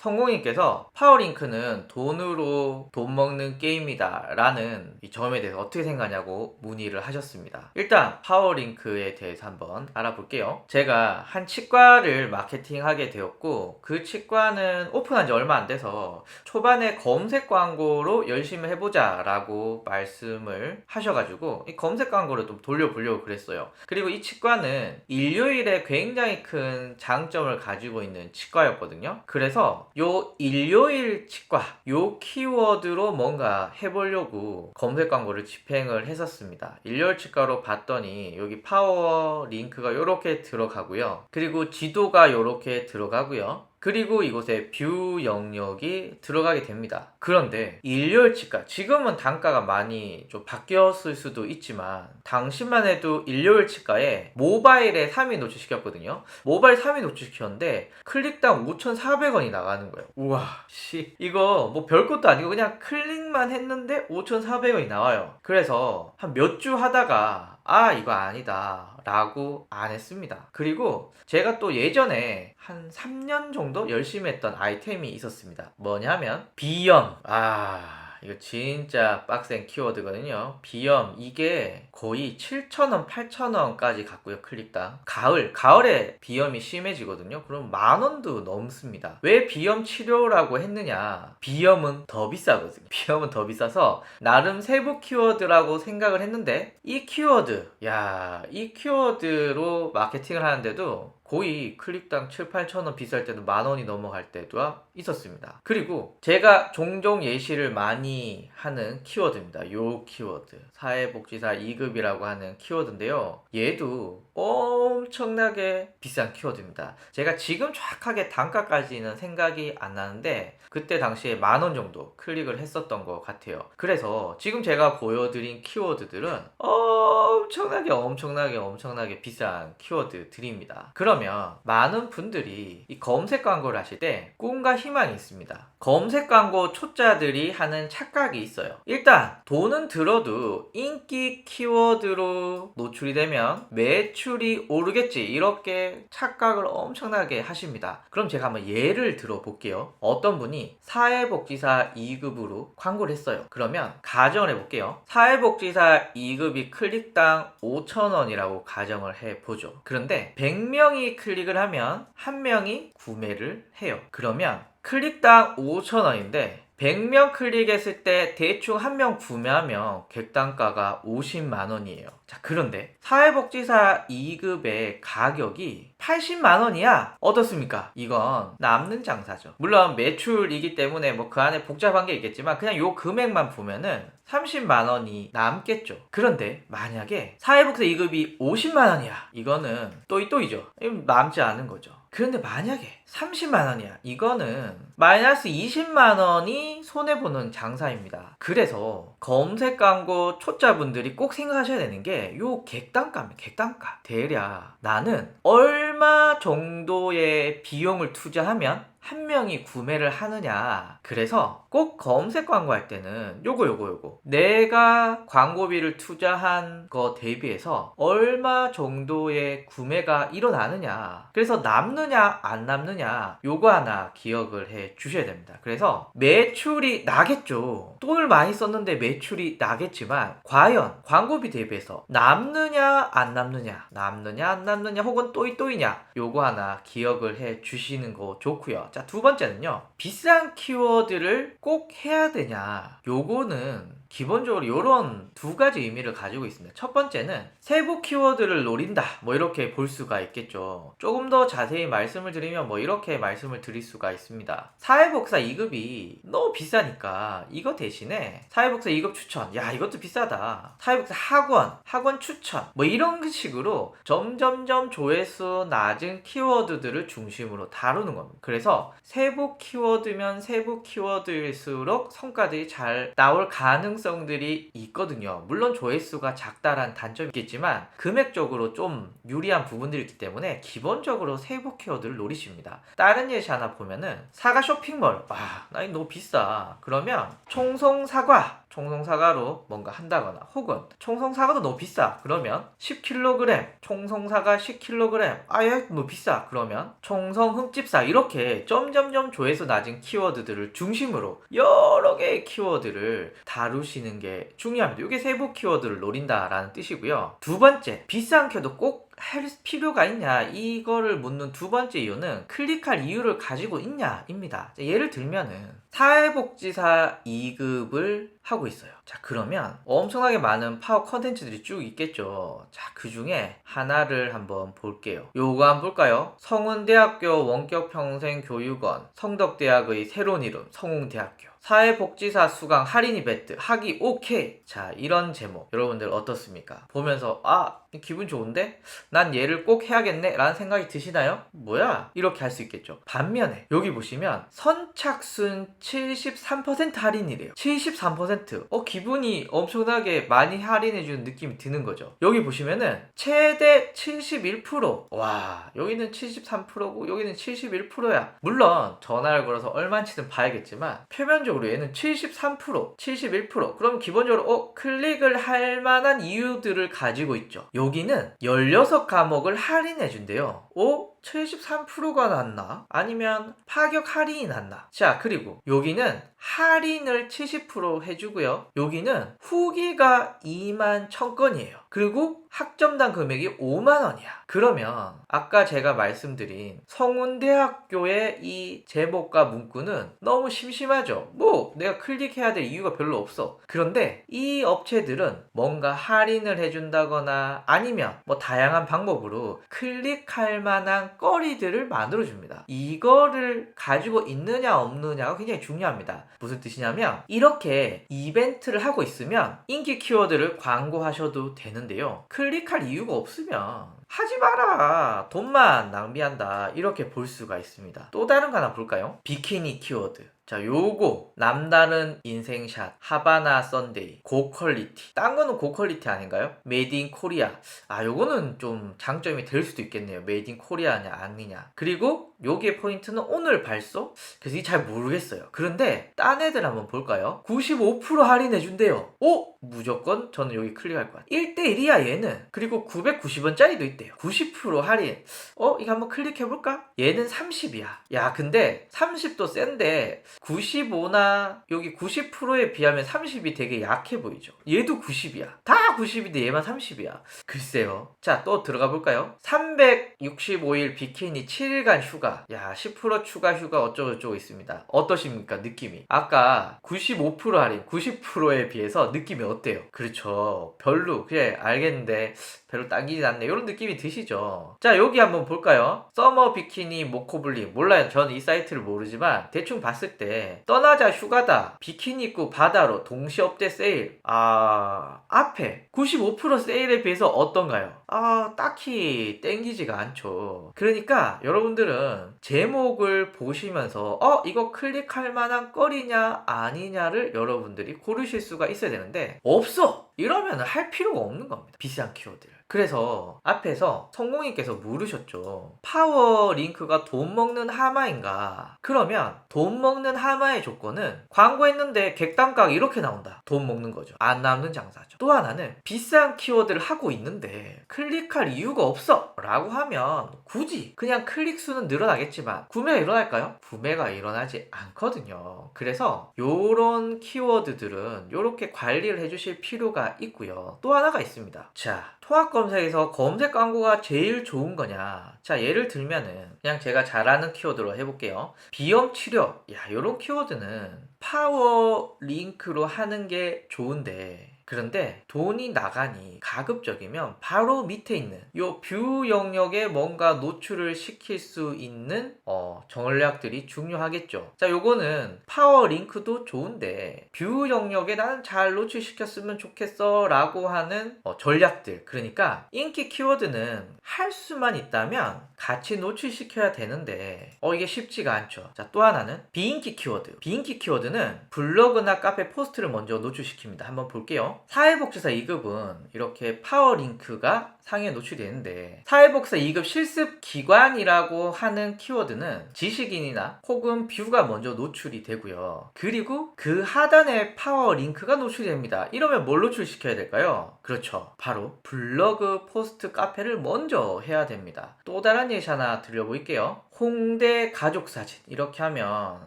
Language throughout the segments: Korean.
성공님께서 파워링크는 돈으로 돈 먹는 게임이다 라는 이 점에 대해서 어떻게 생각하냐고 문의를 하셨습니다. 일단 파워링크에 대해서 한번 알아볼게요. 제가 한 치과를 마케팅하게 되었고 그 치과는 오픈한 지 얼마 안 돼서 초반에 검색 광고로 열심히 해보자 라고 말씀을 하셔가지고 이 검색 광고를 좀 돌려보려고 그랬어요. 그리고 이 치과는 일요일에 굉장히 큰 장점을 가지고 있는 치과였거든요. 그래서 요 일요일 치과 요 키워드로 뭔가 해보려고 검색 광고를 집행을 했었습니다. 일요일 치과로 봤더니 여기 파워 링크가 이렇게 들어가고요. 그리고 지도가 이렇게 들어가고요. 그리고 이곳에 뷰 영역이 들어가게 됩니다. 그런데 일요일 치과 지금은 단가가 많이 좀 바뀌었을 수도 있지만 당시만 해도 일요일 치과에 모바일에 3위 노출시켰거든요. 모바일 3위 노출시켰는데 클릭당 5,400원이 나가는 거예요. 우와 씨 이거 뭐 별것도 아니고 그냥 클릭만 했는데 5,400원이 나와요. 그래서 한 몇 주 하다가 아 이거 아니다 라고 안 했습니다. 그리고 제가 또 예전에 한 3년 정도 열심히 했던 아이템이 있었습니다. 뭐냐면 비염. 아 이거 진짜 빡센 키워드거든요. 비염 이게 거의 7,000원, 8,000원까지 갔고요. 클릭당. 가을, 가을에 비염이 심해지거든요. 그럼 만 원도 넘습니다. 왜 비염 치료라고 했느냐? 비염은 더 비싸거든요. 비염은 더 비싸서 나름 세부 키워드라고 생각을 했는데 이 키워드, 야, 이 키워드로 마케팅을 하는데도 거의 클릭당 7, 8천 원 비쌀 때도 만 원이 넘어갈 때도 있었습니다. 그리고 제가 종종 예시를 많이 하는 키워드입니다. 요 키워드. 사회복지사 2급이라고 하는 키워드인데요. 얘도 엄청나게 비싼 키워드입니다. 제가 지금 정확하게 단가까지는 생각이 안 나는데 그때 당시에 만원 정도 클릭을 했었던 것 같아요. 그래서 지금 제가 보여드린 키워드들은 엄청나게 엄청나게 엄청나게 비싼 키워드들입니다. 그 러면 많은 분들이 이 검색 광고를 하실 때 꿈과 희망이 있습니다. 검색 광고 초짜들이 하는 착각이 있어요. 일단 돈은 들어도 인기 키워드로 노출이 되면 매출이 오르겠지 이렇게 착각을 엄청나게 하십니다. 그럼 제가 한번 예를 들어 볼게요. 어떤 분이 사회복지사 2급으로 광고를 했어요. 그러면 가정을 해볼게요. 사회복지사 2급이 클릭당 5,000원이라고 가정을 해보죠. 그런데 100명이 클릭을 하면 한 명이 구매를 해요. 그러면 클릭당 5,000원인데 100명 클릭했을 때 대충 한 명 구매하면 객단가가 50만 원이에요. 자, 그런데 사회복지사 2급의 가격이 80만 원이야. 어떻습니까? 이건 남는 장사죠. 물론 매출이기 때문에 뭐 그 안에 복잡한 게 있겠지만 그냥 요 금액만 보면은 30만 원이 남겠죠. 그런데 만약에 사회복지사 2급이 50만 원이야. 이거는 또이또이죠. 남지 않은 거죠. 그런데 만약에 30만 원이야. 이거는 마이너스 20만 원이 손해 보는 장사입니다. 그래서 검색 광고 초짜분들이 꼭 생각하셔야 되는 게 요 객단가입니다. 객단가. 대략 나는 얼마 정도의 비용을 투자하면 한 명이 구매를 하느냐. 그래서 꼭 검색 광고할 때는 요거 요거 요거. 내가 광고비를 투자한 거 대비해서 얼마 정도의 구매가 일어나느냐. 그래서 남느냐 안 남느냐. 요거 하나 기억을 해 주셔야 됩니다. 그래서 매출이 나겠죠. 돈을 많이 썼는데 매출이 나겠지만 과연 광고비 대비해서 남느냐 안 남느냐. 남느냐 안 남느냐 혹은 또이또이냐. 요거 하나 기억을 해 주시는 거 좋고요. 자, 두 번째는요. 비싼 키워드를 꼭 해야 되냐. 요거는 기본적으로 이런 두 가지 의미를 가지고 있습니다. 첫 번째는 세부 키워드를 노린다. 뭐 이렇게 볼 수가 있겠죠. 조금 더 자세히 말씀을 드리면 뭐 이렇게 말씀을 드릴 수가 있습니다. 사회복사 2급이 너무 비싸니까 이거 대신에 사회복사 2급 추천. 야, 이것도 비싸다. 사회복사 학원, 학원 추천. 뭐 이런 식으로 점점점 조회수 낮은 키워드들을 중심으로 다루는 겁니다. 그래서 세부 키워드면 세부 키워드일수록 성과들이 잘 나올 가능성 이 있거든요. 물론 조회수가 작다란 단점이 있겠지만 금액적으로 좀 유리한 부분들이 있기 때문에 기본적으로 세부 키워드를 노리십니다. 다른 예시 하나 보면은 사과 쇼핑몰. 와, 나 이거 너무 비싸. 그러면 총송 사과 총성사과로 뭔가 한다거나 혹은 총성사과도 너무 비싸 그러면 10kg 총성사과 10kg 아예 너무 비싸 그러면 총성 흠집사 이렇게 점점점 조회수 낮은 키워드들을 중심으로 여러 개의 키워드를 다루시는 게 중요합니다. 이게 세부 키워드를 노린다라는 뜻이고요. 두 번째 비싼 키워드 꼭 할 필요가 있냐 이거를 묻는 두 번째 이유는 클릭할 이유를 가지고 있냐입니다. 예를 들면은 사회복지사 2급을 하고 있어요. 자, 그러면 엄청나게 많은 파워 컨텐츠들이 쭉 있겠죠. 자, 그 중에 하나를 한번 볼게요. 요거 한번 볼까요? 성운대학교 원격평생교육원, 성덕대학의 새로운 이름, 성웅대학교. 사회복지사 수강 할인 이벤트 하기 오케이. 자, 이런 제목. 여러분들 어떻습니까? 보면서, 아, 기분 좋은데? 난 얘를 꼭 해야겠네? 라는 생각이 드시나요? 뭐야? 이렇게 할 수 있겠죠. 반면에, 여기 보시면, 선착순 73% 할인이래요. 73%. 어, 기분이 엄청나게 많이 할인해주는 느낌이 드는 거죠. 여기 보시면은, 최대 71%. 와, 여기는 73%고, 여기는 71%야. 물론, 전화를 걸어서 얼마인지는 봐야겠지만, 표면 적으로 얘는 73%, 71%. 그럼 기본적으로, 어, 클릭을 할 만한 이유들을 가지고 있죠. 여기는 16과목을 할인해 준대요. 오? 73%가 났나? 아니면 파격 할인이 났나? 자, 그리고 여기는 할인을 70% 해주고요. 여기는 후기가 2만 1000건이에요. 그리고 학점당 금액이 5만 원이야. 그러면 아까 제가 말씀드린 성운대학교의 이 제목과 문구는 너무 심심하죠. 뭐 내가 클릭해야 될 이유가 별로 없어. 그런데 이 업체들은 뭔가 할인을 해준다거나 아니면 뭐 다양한 방법으로 클릭할 만한 거리들을 만들어 줍니다. 이거를 가지고 있느냐 없느냐가 굉장히 중요합니다. 무슨 뜻이냐면 이렇게 이벤트를 하고 있으면 인기 키워드를 광고하셔도 되는데요. 클릭할 이유가 없으면 하지 마라. 돈만 낭비한다. 이렇게 볼 수가 있습니다. 또 다른 거 하나 볼까요? 비키니 키워드. 자, 요거 남다른 인생샷, 하바나 썬데이, 고퀄리티. 딴 거는 고퀄리티 아닌가요? 메이드 인 코리아. 아, 요거는 좀 장점이 될 수도 있겠네요. 메이드 인 코리아냐 아니냐. 그리고 요게 포인트는 오늘 발송? 그래서 이게 잘 모르겠어요. 그런데 딴 애들 한번 볼까요? 95% 할인해 준대요. 오! 무조건 저는 여기 클릭할 거야. 1대1이야 얘는. 그리고 990원짜리도 있대요. 90% 할인. 어? 이거 한번 클릭해 볼까? 얘는 30이야. 야, 근데 30도 센데 95나 여기 90%에 비하면 30이 되게 약해 보이죠. 얘도 90이야. 다 90인데 얘만 30이야. 글쎄요. 자, 또 들어가 볼까요? 365일 비키니 7일간 휴가. 야, 10% 추가 휴가 어쩌고저쩌고 있습니다. 어떠십니까? 느낌이. 아까 95% 할인, 90%에 비해서 느낌이 어때요? 그렇죠. 별로. 그래, 알겠는데 별로 당기지 않네. 이런 느낌이 드시죠? 자, 여기 한번 볼까요? 서머 비키니 모코블리. 몰라요. 저는 이 사이트를 모르지만 대충 봤을 때 떠나자 휴가다. 비키니 입고 바다로 동시 업데 세일. 아, 앞에 95% 세일에 비해서 어떤가요? 아, 딱히 땡기지가 않죠. 그러니까 여러분들은 제목을 보시면서 어, 이거 클릭할 만한 거리냐 아니냐를 여러분들이 고르실 수가 있어야 되는데 없어. 이러면 할 필요가 없는 겁니다. 비싼 키워드를. 그래서 앞에서 성공님께서 물으셨죠. 파워 링크가 돈 먹는 하마인가? 그러면 돈 먹는 하마의 조건은 광고했는데 객단가가 이렇게 나온다. 돈 먹는 거죠. 안 남는 장사죠. 또 하나는 비싼 키워드를 하고 있는데 클릭할 이유가 없어. 라고 하면 굳이 그냥 클릭 수는 늘어나겠지만 구매가 일어날까요? 구매가 일어나지 않거든요. 그래서 요런 키워드들은 요렇게 관리를 해주실 필요가 있고요. 또 하나가 있습니다. 자, 통합 검색에서 검색 광고가 제일 좋은 거냐? 자, 예를 들면은 그냥 제가 잘 아는 키워드로 해볼게요. 비염 치료. 야, 요런 키워드는 파워 링크로 하는 게 좋은데 그런데 돈이 나가니 가급적이면 바로 밑에 있는 요 뷰 영역에 뭔가 노출을 시킬 수 있는 어, 전략들이 중요하겠죠. 자, 요거는 파워 링크도 좋은데 뷰 영역에 나는 잘 노출시켰으면 좋겠어 라고 하는 어, 전략들. 그러니까 인기 키워드는 할 수만 있다면 같이 노출시켜야 되는데 어 이게 쉽지가 않죠. 자, 또 하나는 비인기 키워드. 비인기 키워드는 블로그나 카페 포스트를 먼저 노출시킵니다. 한번 볼게요. 사회복지사 2급은 이렇게 파워링크가 상에 노출이 되는데 사회복지사 2급 실습 기관이라고 하는 키워드는 지식인이나 혹은 뷰가 먼저 노출이 되고요. 그리고 그 하단에 파워링크가 노출이 됩니다. 이러면 뭘 노출시켜야 될까요? 그렇죠. 바로 블로그 포스트 카페를 먼저 해야 됩니다. 또 다른 예시 하나 들려볼게요. 홍대 가족 사진 이렇게 하면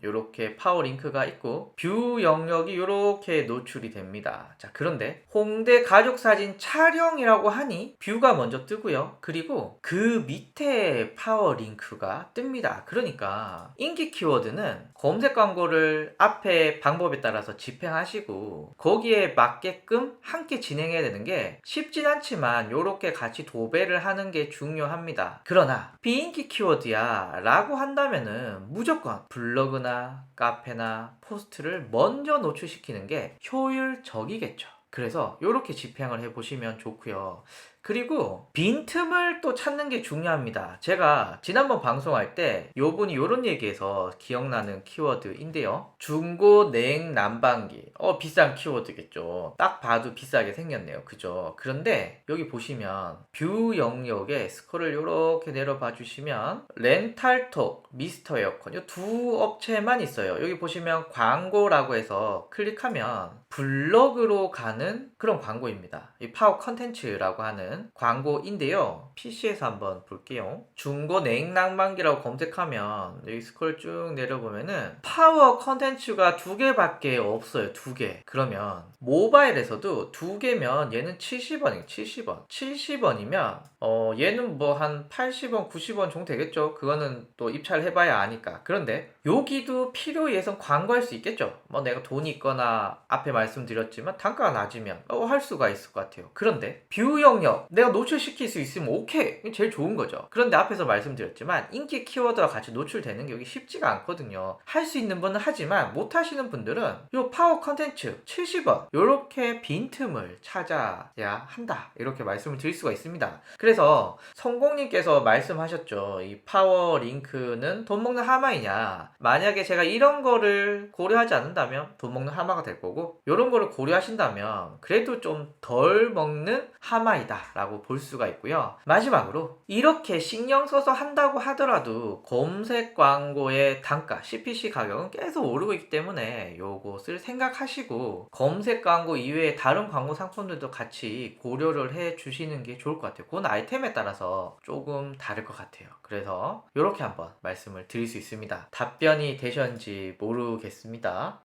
이렇게 파워 링크가 있고 뷰 영역이 이렇게 노출이 됩니다. 자 그런데 홍대 가족 사진 촬영이라고 하니 뷰가 먼저 뜨고요. 그리고 그 밑에 파워 링크가 뜹니다. 그러니까 인기 키워드는 검색 광고를 앞에 방법에 따라서 집행하시고 거기에 맞게끔 함께 진행해야 되는 게 쉽진 않지만 이렇게 같이 도배를 하는 게 중요합니다. 그러나 비인기 키워드야 라고 한다면은 무조건 블로그나 카페나 포스트를 먼저 노출시키는 게 효율적이겠죠. 그래서 이렇게 집행을 해보시면 좋고요. 그리고 빈틈을 또 찾는 게 중요합니다. 제가 지난번 방송할 때 요분이 요런 얘기해서 기억나는 키워드인데요. 중고 냉 난방기. 어, 비싼 키워드겠죠. 딱 봐도 비싸게 생겼네요. 그죠? 그런데 여기 보시면 뷰 영역에 스크롤을 요렇게 내려봐 주시면 렌탈톡, 미스터 에어컨 이두 업체만 있어요. 여기 보시면 광고라고 해서 클릭하면 블로그로 가는 그런 광고입니다. 이 파워 컨텐츠라고 하는 광고인데요. PC에서 한번 볼게요. 중고 냉난방기라고 검색하면 여기 스크롤 쭉 내려보면은 파워 컨텐츠가 두 개밖에 없어요. 두 개. 그러면 모바일에서도 두 개면 얘는 70원이에요. 70원. 70원이면 어 얘는 뭐 한 80원, 90원 정도 되겠죠. 그거는 또 입찰 해봐야 아니까. 그런데 여기도 필요 예선 광고할 수 있겠죠. 뭐 내가 돈이 있거나 앞에 말씀드렸지만 단가가 낮으면 어, 할 수가 있을 것 같아요. 그런데 뷰 영역 내가 노출시킬 수 있으면 오케이. 제일 좋은 거죠. 그런데 앞에서 말씀드렸지만 인기 키워드와 같이 노출되는 게 여기 쉽지가 않거든요. 할 수 있는 분은 하지만 못 하시는 분들은 요 파워 컨텐츠 70원 요렇게 빈틈을 찾아야 한다. 이렇게 말씀을 드릴 수가 있습니다. 그래서 성공님께서 말씀하셨죠. 이 파워 링크는 돈 먹는 하마이냐. 만약에 제가 이런 거를 고려하지 않는다면 돈 먹는 하마가 될 거고 이런 거를 고려하신다면 그래도 좀 덜 먹는 하마이다 라고 볼 수가 있고요. 마지막으로 이렇게 신경 써서 한다고 하더라도 검색 광고의 단가 CPC 가격은 계속 오르고 있기 때문에 요것을 생각하시고 검색 광고 이외에 다른 광고 상품들도 같이 고려를 해 주시는 게 좋을 것 같아요. 그건 아이템에 따라서 조금 다를 것 같아요. 그래서 이렇게 한번 말씀을 드릴 수 있습니다. 답변이 되셨는지 모르겠습니다.